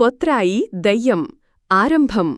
పొత్రాయి దయ్యం. ఆరంభం.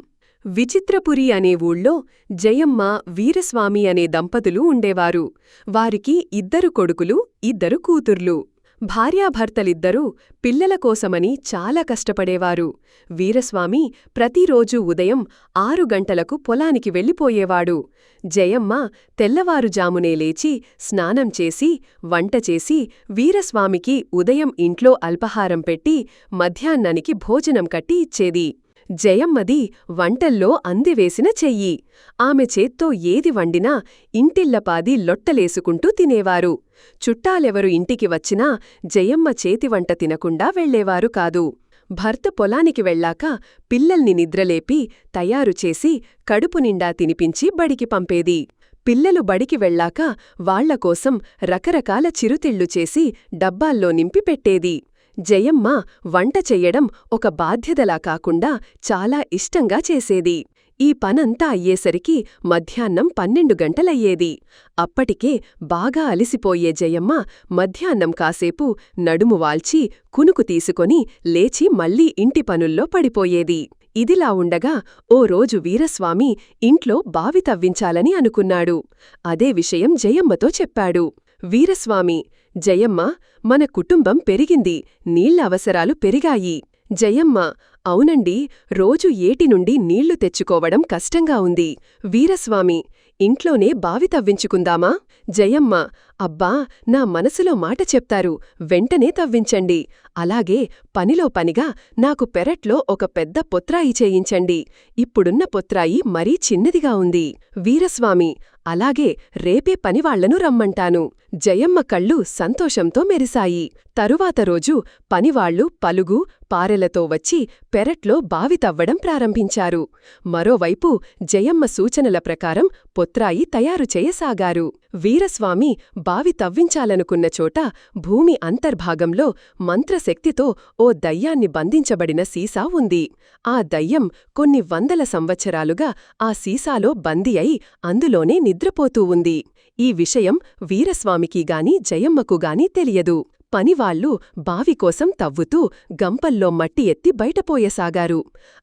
విచిత్రపురి అనే ఊళ్ళో జయమ్మ వీరస్వామి అనే దంపతులు ఉండేవారు. వారికి ఇద్దరు కొడుకులు ఇద్దరు కూతుర్లు. భార్యాభర్తలిద్దరూ పిల్లల కోసమని చాలా కష్టపడేవారు. వీరస్వామి ప్రతిరోజూ ఉదయం ఆరు గంటలకు పొలానికి వెళ్ళిపోయేవాడు. జయమ్మ తెల్లవారుజామునే లేచి స్నానం చేసి వంట చేసి వీరస్వామికి ఉదయం ఇంట్లో అల్పహారం పెట్టి మధ్యాహ్నానికి భోజనం కట్టి ఇచ్చేది. జయమ్మది వంటల్లో అందివేసిన చెయ్యి. ఆమె చేత్తో ఏది వండినా ఇంటిల్లపాది లొట్టలేసుకుంటూ తినేవారు. చుట్టాలెవరు ఇంటికి వచ్చినా జయమ్మ చేతి వంట తినకుండా వెళ్ళేవారు కాదు. భర్త పొలానికి వెళ్ళాక పిల్లల్ని నిద్రలేపి తయారుచేసి కడుపు నిండా తినిపించి బడికి పంపేది. పిల్లలు బడికి వెళ్ళాక వాళ్ళకోసం రకరకాల చిరుతిళ్ళు చేసి డబ్బాల్లో నింపి పెట్టేది. జయమ్మ వంట చెయ్యడం ఒక బాధ్యతలా కాకుండా చాలా ఇష్టంగా చేసేది. ఈ పనంతా అయ్యేసరికి మధ్యాహ్నం పన్నెండు గంటలయ్యేది. అప్పటికే బాగా అలిసిపోయే జయమ్మ మధ్యాహ్నం కాసేపు నడుము వాల్చి కునుకు తీసుకొని లేచి మళ్ళీ ఇంటి పనుల్లో పడిపోయేది. ఇదిలా ఉండగా ఓ రోజు వీరస్వామి ఇంట్లో బావి తవ్వించాలని అనుకున్నాడు. అదే విషయం జయమ్మతో చెప్పాడు. వీరస్వామి జయమ్మ మన కుటుంబం పెరిగింది నీళ్ళ అవసరాలు పెరిగాయి. జయమ్మ అవునండి రోజు ఏటి నుండి నీళ్ళు తెచ్చుకోవడం కష్టంగా ఉంది. వీరస్వామి ఇంట్లోనే బావి తవ్వించుకుందామా? జయమ్మ అబ్బా నా మనసులో మాట చెప్తారు. వెంటనే తవ్వించండి. అలాగే పనిలో పనిగా నాకు పెరట్లో ఒక పెద్ద పొత్రాయి చేయించండి. ఇప్పుడున్న పొత్రాయి మరీ చిన్నదిగా ఉంది. వీరస్వామి అలాగే రేపే పనివాళ్ళను రమ్మంటాను. జయమ్మ కళ్ళు సంతోషంతో మెరిశాయి. తరువాత రోజు పనివాళ్ళు పలుగు పారెలతో వచ్చి పెరట్లో బావి తవ్వడం ప్రారంభించారు. మరోవైపు జయమ్మ సూచనల ప్రకారం పొత్రాయి తయారు చేయసాగారు. వీరస్వామి బావి తవ్వించాలనుకున్న చోట భూమి అంతర్భాగంలో మంత్రశక్తితో ఓ దయ్యాన్ని బంధించబడిన సీసా ఉంది. ఆ దయ్యం కొన్ని వందల సంవత్సరాలుగా ఆ సీసాలో బందీ అయి అందులోనే నిద్రపోతూ ఉంది. ఈ విషయం వీరస్వామికిగాని జయమ్మకుగాని తెలియదు. పనివాళ్ళు బావికోసం తవ్వుతూ గంపల్లో మట్టి ఎత్తి బయటపోయసాగారు.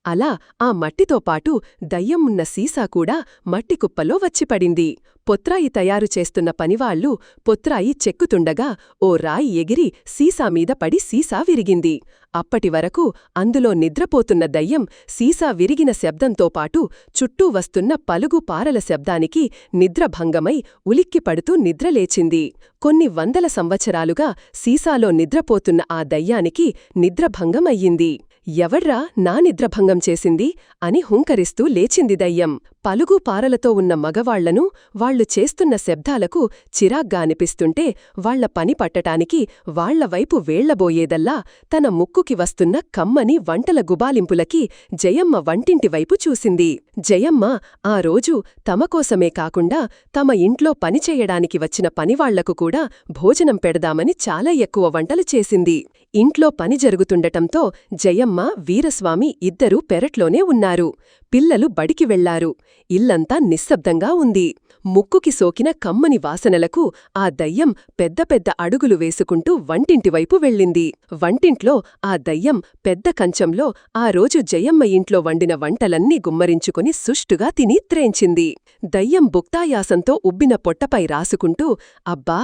అలా ఆ మట్టితో పాటు దయ్యమున్న సీసా కూడా మట్టికుప్పలో వచ్చిపడింది. పొత్రాయి తయారు చేస్తున్న పనివాళ్ళు పొత్రాయి చెక్కుతుండగా ఓ రాయి ఎగిరి సీసా మీద పడి సీసా విరిగింది. అప్పటివరకు అందులో నిద్రపోతున్న దయ్యం సీసా విరిగిన శబ్దంతో పాటు చుట్టూ వస్తున్న పలుగు పారల శబ్దానికి నిద్రభంగమై ఉలిక్కిపడుతూ నిద్రలేచింది. కొన్ని వందల సంవత్సరాలుగా సీసాలో నిద్రపోతున్న ఆ దయ్యానికి నిద్రభంగమయ్యింది. ఎవర్రా నా నిద్రభంగం చేసింది? అని హుంకరిస్తూ లేచింది దయ్యం. పలుగు పారలతో ఉన్న మగవాళ్ళను వాళ్ళు చేస్తున్న శబ్దాలకు చిరాగ్గా అనిపిస్తుంటే వాళ్ళ పని పట్టటానికి వాళ్ళవైపు వేళ్ళబోయేదల్లా తన ముక్కుకి వస్తున్న కమ్మని వంటల గుబాలింపులకి జయమ్మ వంటింటివైపు చూసింది. జయమ్మ ఆ రోజు తమకోసమే కాకుండా తమ ఇంట్లో పనిచేయడానికి వచ్చిన పనివాళ్ళకు కూడా భోజనం పెడదామని చాలా ఎక్కువ వంటలు చేసింది. ఇంట్లో పని జరుగుతుండటంతో జయమ్మ వీరస్వామి ఇద్దరూ పెరట్లోనే ఉన్నారు. పిల్లలు బడికి వెళ్ళారు. ఇల్లంతా నిశ్శబ్దంగా ఉంది. ముక్కుకి సోకిన కమ్మని వాసనలకు ఆ దయ్యం పెద్ద పెద్ద అడుగులు వేసుకుంటూ వంటింటివైపు వెళ్ళింది. వంటింట్లో ఆ దయ్యం పెద్ద కంచంలో ఆ రోజు జయమ్మ ఇంట్లో వండిన వంటలన్నీ గుమ్మరించుకుని సుష్టుగా తిని త్రేంచింది. దయ్యం బుక్తాయాసంతో ఉబ్బిన పొట్టపై రాసుకుంటూ అబ్బా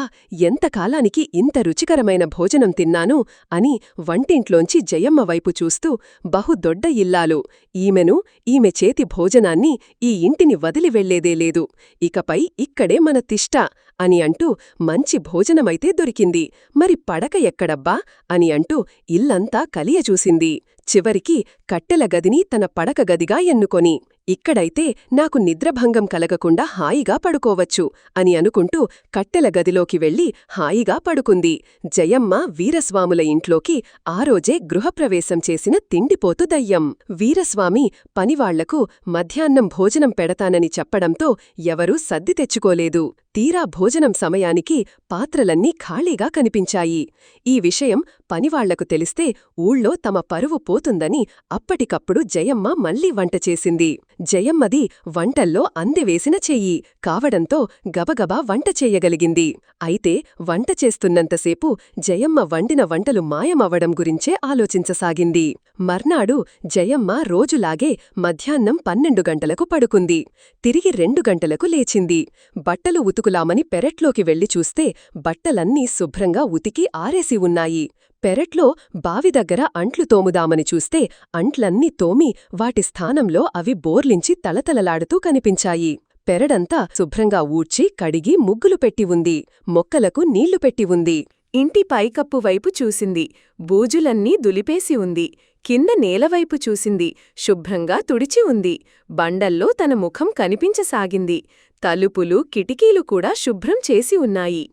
ఎంతకాలానికి ఇంత రుచికరమైన భోజనం తిన్నాను అని వంటింట్లోంచి జయమ్మ వైపు చూస్తూ బహుదొడ్డ ఇల్లాలు. ఈమెను ఈమె చేతి భోజనాన్ని ఈ ఇంటిని వదిలి వెళ్ళేదే లేదు. ఇకపై ఇక్కడే మన తిష్ట అని అంటూ మంచి భోజనమైతే దొరికింది. మరి పడక ఎక్కడబ్బా? అని అంటూ ఇల్లంతా కలియచూసింది చివరికి కట్టెల గదిని తన పడక గదిగా ఎన్నుకొని ఇక్కడైతే నాకు నిద్రభంగం కలగకుండా హాయిగా పడుకోవచ్చు అని అనుకుంటూ కట్టెల గదిలోకి వెళ్ళి హాయిగా పడుకుంది. జయమ్మ వీరస్వాముల ఇంట్లోకి ఆ రోజే గృహప్రవేశం చేసిన తిండిపోతు దయ్యం. వీరస్వామి పనివాళ్ళకు మధ్యాహ్నం భోజనం పెడతానని చెప్పడంతో ఎవరూ సద్ది తెచ్చుకోలేదు. తీరా భోజనం సమయానికి పాత్రలన్నీ ఖాళీగా కనిపించాయి. ఈ విషయం పనివాళ్ళకు తెలిస్తే ఊళ్ళో తమ పరువు పోతుందని అప్పటికప్పుడు జయమ్మ మళ్ళీ వంట చేసింది. జయమ్మది వంటల్లో అందివేసిన చెయ్యి కావడంతో గబగబా వంట చెయ్యగలిగింది అయితే వంట చేస్తున్నంతసేపు జయమ్మ వండిన వంటలు మాయమవ్వడం గురించే ఆలోచించసాగింది. మర్నాడు జయమ్మ రోజులాగే మధ్యాహ్నం పన్నెండు గంటలకు పడుకుంది. తిరిగి రెండు గంటలకు లేచింది. బట్టలు ఉతుకులామని పెరట్లోకి వెళ్ళి చూస్తే బట్టలన్నీ శుభ్రంగా ఉతికి ఆరేసి ఉన్నాయి. పెరట్లో బావి దగ్గర అంట్లు తోముదామని చూస్తే అంట్లన్నీ తోమి వాటి స్థానంలో అవి బోర్లించి తలతలలాడుతూ కనిపించాయి. పెరడంతా శుభ్రంగా ఊడ్చి కడిగి ముగ్గులు పెట్టి ఉంది. మొక్కలకు నీళ్ళు పెట్టి ఉంది. ఇంటి పైకప్పు వైపు చూసింది. బూజులన్నీ దులిపేసి ఉంది. కింద నేలవైపు చూసింది. శుభ్రంగా తుడిచి ఉంది. బండల్లో తన ముఖం కనిపించసాగింది. తలుపులు కిటికీలు కూడా శుభ్రం చేసి ఉన్నాయి.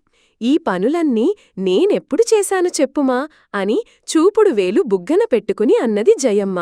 ఈ పనులన్నీ నేనెప్పుడు చేశాను చెప్పుమా అని చూపుడు వేలు బుగ్గన పెట్టుకుని అన్నది జయమ్మ.